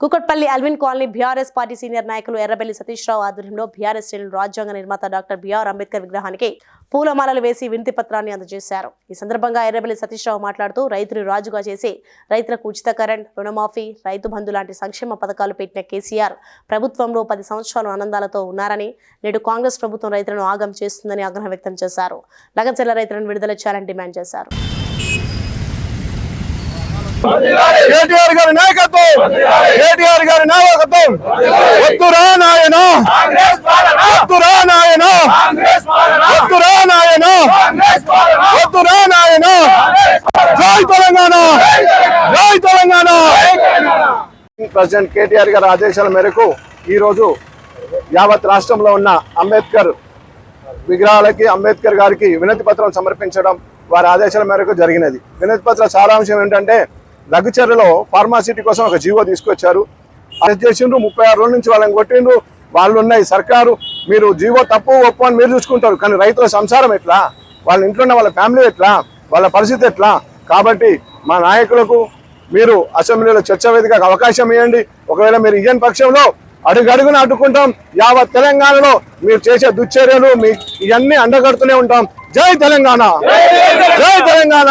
Kukatpally Allwyn colony BRS party senior నాయకులు ఎర్రబెల్లి సతీష్ రావు ఆధ్వర్యంలో BRS శ్రేణులు రాజ్యాంగ నిర్మాత డాక్టర్ బిఆర్ అంబేద్కర్ విగ్రహానికి పూలమాలలు వేసి వినతి పత్రాన్ని అందజేశారు. ఈ సందర్భంగా ఎర్రబెల్లి సతీష్ రావు మాట్లాడుతూ రైతులు రాజుగా చేసి రైతులకు ఉచిత కరెంట్ రుణమాఫీ రైతు బంధు లాంటి సంక్షేమ పథకాలు పెట్టిన కేసీఆర్ ప్రభుత్వంలో పది సంవత్సరాలు ఆనందాలతో ఉన్నారని నేడు కాంగ్రెస్ ప్రభుత్వం రైతులను ఆగం చేస్తుందని ఆగ్రహం వ్యక్తం చేశారు. లగచర్ల రైతులను విడుదల చేయాలని డిమాండ్ చేశారు. కేటీఆర్ గారి నాయకత్వం. కేటీఆర్ గారి నాయకత్వం. వద్దురా నాయన. వద్దురా నాయన. వద్దురా నాయన. వద్దురా నాయన. జై తెలంగాణ. జై తెలంగాణ. ప్రెసిడెంట్ కేటీఆర్ గారి ఆదేశాల మేరకు ఈరోజు యావత్ రాష్ట్రంలో ఉన్న అంబేద్కర్ విగ్రహాలకి అంబేద్కర్ గారికి వినతి పత్రం సమర్పించడం వారి ఆదేశాల మేరకు జరిగినది. వినతి పత్ర సారాంశం ఏంటంటే లఘుచర్యలో ఫార్మాసిటీ కోసం ఒక జీవో తీసుకొచ్చారు. అరెస్ట్ చేసిండ్రు ముప్పై ఆరు రోజుల నుంచి వాళ్ళని కొట్టిండ్రు. వాళ్ళు ఉన్నాయి సర్కారు. మీరు జీవో తప్పు ఒప్పు అని మీరు చూసుకుంటారు. కానీ రైతుల సంసారం ఎట్లా? వాళ్ళ ఇంట్లో ఉన్న వాళ్ళ ఫ్యామిలీ ఎట్లా? వాళ్ళ పరిస్థితి ఎట్లా? కాబట్టి మా నాయకులకు మీరు అసెంబ్లీలో చర్చ వేదికకు అవకాశం ఇవ్వండి. ఒకవేళ మీరు ఇయ్యని పక్షంలో అడుగడుగున అడ్డుకుంటాం యావత్ తెలంగాణలో మీరు చేసే దుశ్చర్యలు మీ ఇవన్నీ అండగడుతూనే ఉంటాం. జై తెలంగాణ! జై తెలంగాణ!